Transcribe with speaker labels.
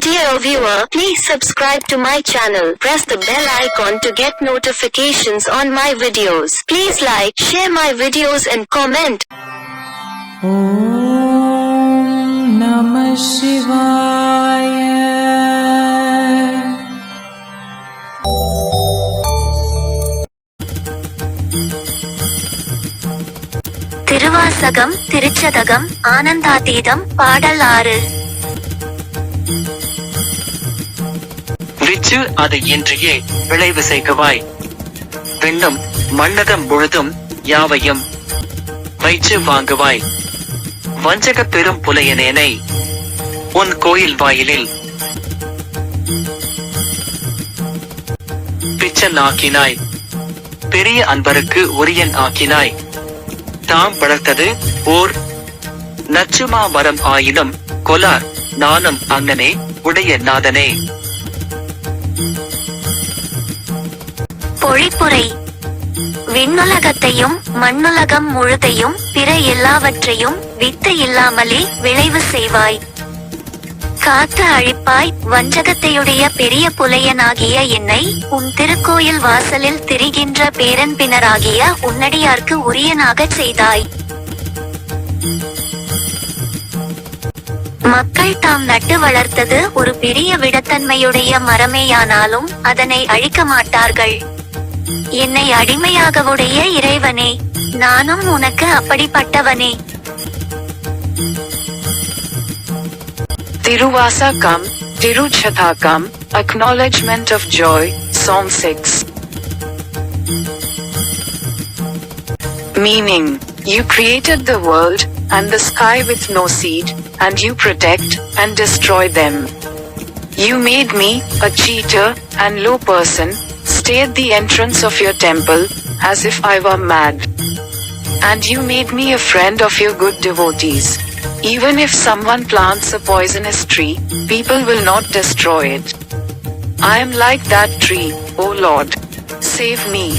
Speaker 1: Dear viewer, please subscribe to my channel. Press the bell icon to get notifications on my videos. Please like, share my videos and comment.
Speaker 2: Om Namah Shivaya.
Speaker 1: Thiruvasagam Thiruchathagam ஆனந்தாதீதம் பாடல் ஆறு
Speaker 3: விச்சு அது இன்றியே விளைவு செய்கவாய். விண்ணும் மன்னதம் முழுதும் யாவையும் வைச்சு வாங்குவாய். வஞ்சக பெரும் புலையனேனை உன் கோயில் வாயிலில் பிச்சன் ஆக்கினாய் பெரிய அன்பருக்கு உரியன் ஆக்கினாய். தாம் வளர்த்தது ஓர் நச்சுமா மரம் ஆயினும் கொலார் நானும் அங்கனே உடைய நாதனே.
Speaker 1: பொழிப்புரை. விண்ணுலகத்தையும் மண்ணுலகம் முழுதையும் பிற எல்லாவற்றையும் வித்து இல்லாமலே விளைவு செய்வாய். காத்து அழிப்பாய் வஞ்சகத்தையுடைய பெரிய புலையனாகிய என்னை உன் திருக்கோயில் வாசலில் திரிகின்ற பேரன்பினராகிய உன்னடியார்க்கு உரியனாகச் செய்தாய். மக்கள் தாம் நட்டு வளர்த்தது ஒரு பெரிய விடத்தன்மையுடைய மரமேயானாலும் அதனை அழிக்க மாட்டார்கள் என்னை அடிமையாகவுடைய இறைவனே நானும் உனக்கு அப்படிப்பட்டவனே
Speaker 4: Tiruvasakam, Tiruchathakam, Acknowledgement of Joy, Psalm 6. Meaning, you created the world, and the sky with no seed, and you protect, and destroy them. You made me, a cheater, and low person, stay at the entrance of your temple, as if I were mad. And you made me a friend of your good devotees. Even if someone plants a poisonous tree, people will not destroy it. I am like that tree, O Lord. Save me.